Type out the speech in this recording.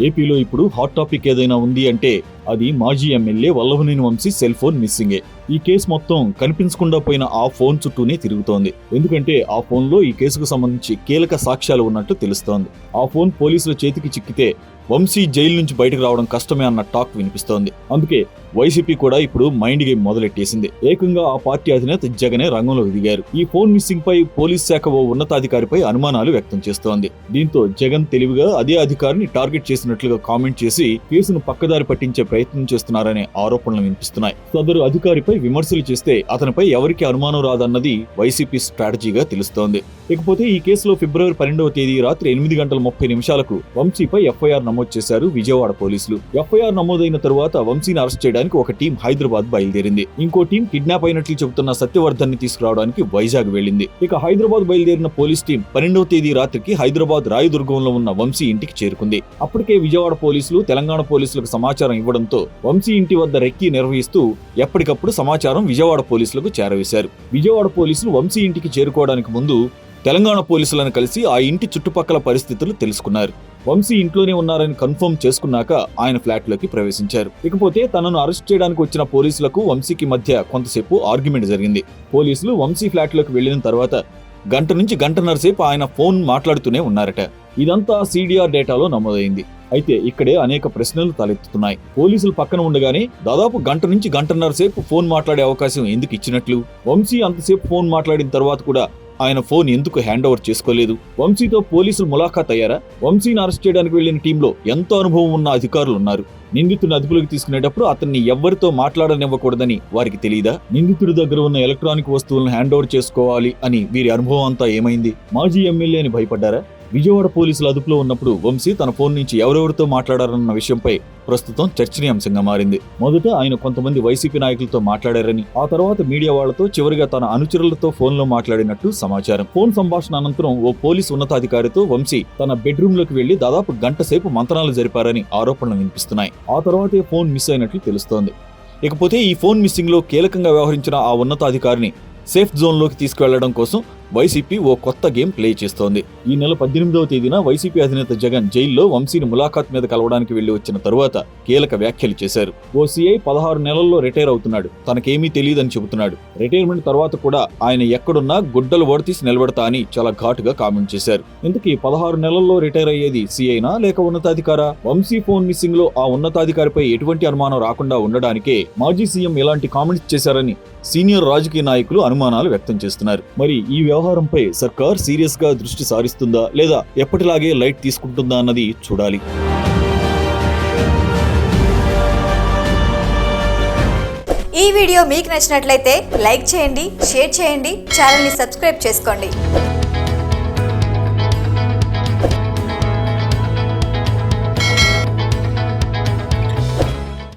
ఏపీలో ఇప్పుడు hot topic ఏదైనా ఉంది అంటే అది మాజీ MLA Vallabhaneni Vamsi cell phone మిస్సింగే. ఈ కేసు మొత్తం కనిపించకుండా పోయిన ఆ ఫోన్ చుట్టూనే తిరుగుతోంది. ఎందుకంటే ఆ ఫోన్లో ఈ కేసుకు సంబంధించి కీలక సాక్ష్యాలు ఉన్నట్టు తెలుస్తోంది. ఆ ఫోన్ పోలీసుల చేతికి చిక్కితే వంశీ జైలు నుంచి బయటకు రావడం కష్టమే అన్న టాక్ వినిపిస్తోంది. అందుకే వైసీపీ కూడా ఇప్పుడు మైండ్ గేమ్ మొదలెట్టేసింది. ఏకంగా ఆ పార్టీ అధినేత జగనే రంగంలోకి దిగారు. ఈ ఫోన్ మిస్సింగ్ పై పోలీస్ శాఖ ఓ ఉన్నతాధికారిపై అనుమానాలు వ్యక్తం చేస్తోంది. దీంతో జగన్ తెలివిగా అదే అధికారిని టార్గెట్ చేసినట్లుగా కామెంట్ చేసి కేసును పక్కదారి పట్టించే ప్రయత్నం చేస్తున్నారనే ఆరోపణలు వినిపిస్తున్నాయి. సదరు అధికారిపై విమర్శలు చేస్తే అతనిపై ఎవరికి అనుమానం రాదన్నది వైసీపీ స్ట్రాటజీగా తెలుస్తోంది. ఇకపోతే ఈ కేసులో ఫిబ్రవరి పన్నెండవ తేదీ రాత్రి ఎనిమిది గంటల ముప్పై నిమిషాలకు వంశీపై ఎఫ్ఐఆర్ నమోదు చేశారు విజయవాడ పోలీసులు. ఎఫ్ఐఆర్ నమోదైన తరువాత వంశీని అరెస్ట్ చేయడానికి ఒక టీం హైదరాబాద్ బయలుదేరింది. ఇంకో టీం కిడ్నాప్ అయినట్లు చెబుతున్న సత్యవర్ధన్ని తీసుకురావడానికి వైజాగ్ వెళ్ళింది ఇక హైదరాబాద్ బయలుదేరిన పోలీస్ టీం పన్నెండవ తేదీ రాత్రికి హైదరాబాద్ రాయదుర్గంలో ఉన్న వంశీ ఇంటికి చేరుకుంది. అప్పటికే విజయవాడ పోలీసులు తెలంగాణ పోలీసులకు సమాచారం ఇవ్వడంతో వంశీ ఇంటి వద్ద రెక్కీ నిర్వహిస్తూ ఎప్పటికప్పుడు సమాచారం విజయవాడ పోలీసులకు చేరవేశారు. విజయవాడ పోలీసులు వంశీ ఇంటికి చేరుకోవడానికి ముందు తెలంగాణ పోలీసులను కలిసి ఆ ఇంటి చుట్టుపక్కల పరిస్థితులు తెలుసుకున్నారు. వంశీ ఇంట్లోనే ఉన్నారని కన్ఫర్మ్ చేసుకున్నాక ఆయన ఫ్లాట్లోకి ప్రవేశించారు. ఇకపోతే తనను అరెస్ట్ చేయడానికి వచ్చిన పోలీసులకు వంశీకి మధ్య కొంతసేపు ఆర్గ్యుమెంట్ జరిగింది. పోలీసులు వంశీ ఫ్లాట్లోకి వెళ్ళిన తర్వాత గంట నుంచి గంటన్నరసేపు ఆయన ఫోన్ మాట్లాడుతూనే ఉన్నారట. ఇదంతా సీడీఆర్ డేటాలో నమోదైంది. అయితే ఇక్కడే అనేక ప్రశ్నలు తలెత్తుతున్నాయి. పోలీసులు పక్కన ఉండగానే దాదాపు గంట నుంచి గంటన్నర సేపు ఫోన్ మాట్లాడే అవకాశం ఎందుకు ఇచ్చినట్లు? వంశీ అంతసేపు ఫోన్ మాట్లాడిన తర్వాత కూడా ఆయన ఫోన్ ఎందుకు హ్యాండ్ ఓవర్ చేసుకోలేదు? వంశీతో పోలీసులు ములాఖాత్ అయ్యారా? వంశీని అరెస్ట్ చేయడానికి వెళ్ళిన టీంలో ఎంతో అనుభవం ఉన్న అధికారులు ఉన్నారు. నిందితుడిని అదుపులోకి తీసుకునేటప్పుడు అతన్ని ఎవ్వరితో మాట్లాడనివ్వకూడదని వారికి తెలియదా నిందితుడి దగ్గర ఉన్న ఎలక్ట్రానిక్ వస్తువులను హ్యాండ్ ఓవర్ చేసుకోవాలి అని వీరి అనుభవం అంతా ఏమైంది? మాజీ ఎమ్మెల్యే అని భయపడ్డారా? విజయవాడ పోలీసులు అదుపులో ఉన్నప్పుడు వంశీ తన ఫోన్ నుంచి ఎవరెవరితో మాట్లాడారన్న విషయంపై ప్రస్తుతం చర్చనీయాంశంగా మారింది. మొదట ఆయన కొంతమంది వైసీపీ నాయకులతో మాట్లాడారని ఆ తర్వాత మీడియా వాళ్ళతో చివరిగా తన అనుచరులతో ఫోన్లో మాట్లాడినట్టు సమాచారం. ఫోన్ సంభాషణ అనంతరం ఓ పోలీసు ఉన్నతాధికారితో వంశీ తన బెడ్రూమ్లోకి వెళ్ళి దాదాపు గంట సేపు మంతనాలు జరిపారని ఆరోపణలు వినిపిస్తున్నాయి. ఆ తర్వాతే ఫోన్ మిస్ అయినట్లు తెలుస్తోంది. ఇకపోతే ఈ ఫోన్ మిస్సింగ్లో కీలకంగా వ్యవహరించిన ఆ ఉన్నతాధికారిని సేఫ్ జోన్లోకి తీసుకువెళ్ళడం కోసం వైసీపీ ఓ కొత్త గేమ్ ప్లే చేస్తోంది. ఈ నెల పద్దెనిమిదవ తేదీన వైసీపీ అధినేత జగన్ జైల్లో వంశీని ములాఖాత్ మీద కలవడానికి వెళ్ళి వచ్చిన తరువాత కీలక వ్యాఖ్యలు చేశారు. ఓ సీఐ పదహారు నెలల్లో రిటైర్ అవుతున్నాడు. తనకేమీ తెలియదని చెబుతున్నాడు. రిటైర్మెంట్ తర్వాత కూడా ఆయన ఎక్కడున్నా గుడ్డలు ఓడతీసి నిలబెడతా అని చాలా ఘాటుగా కామెంట్ చేశారు. ఇంతకీ పదహారు నెలల్లో రిటైర్ అయ్యేది సీఐనా లేక ఉన్నతాధికారా? వంశీ ఫోన్ మిస్సింగ్లో ఆ ఉన్నతాధికారిపై ఎటువంటి అనుమానం రాకుండా ఉండడానికే మాజీ సీఎం ఇలాంటి కామెంట్స్ చేశారని సీనియర్ రాజకీయ నాయకులు అనుమానాలు వ్యక్తం చేస్తున్నారు. మరి ఈ వ్యవహారంపై సర్కార్ సీరియస్గా దృష్టి సారిస్తుందా లేదా ఎప్పటిలాగే లైట్ తీసుకుంటుందా అన్నది చూడాలి. ఈ వీడియో మీకు నచ్చినట్లయితే లైక్ చేయండి షేర్ చేయండి ఛానల్ని సబ్స్క్రైబ్ చేసుకోండి.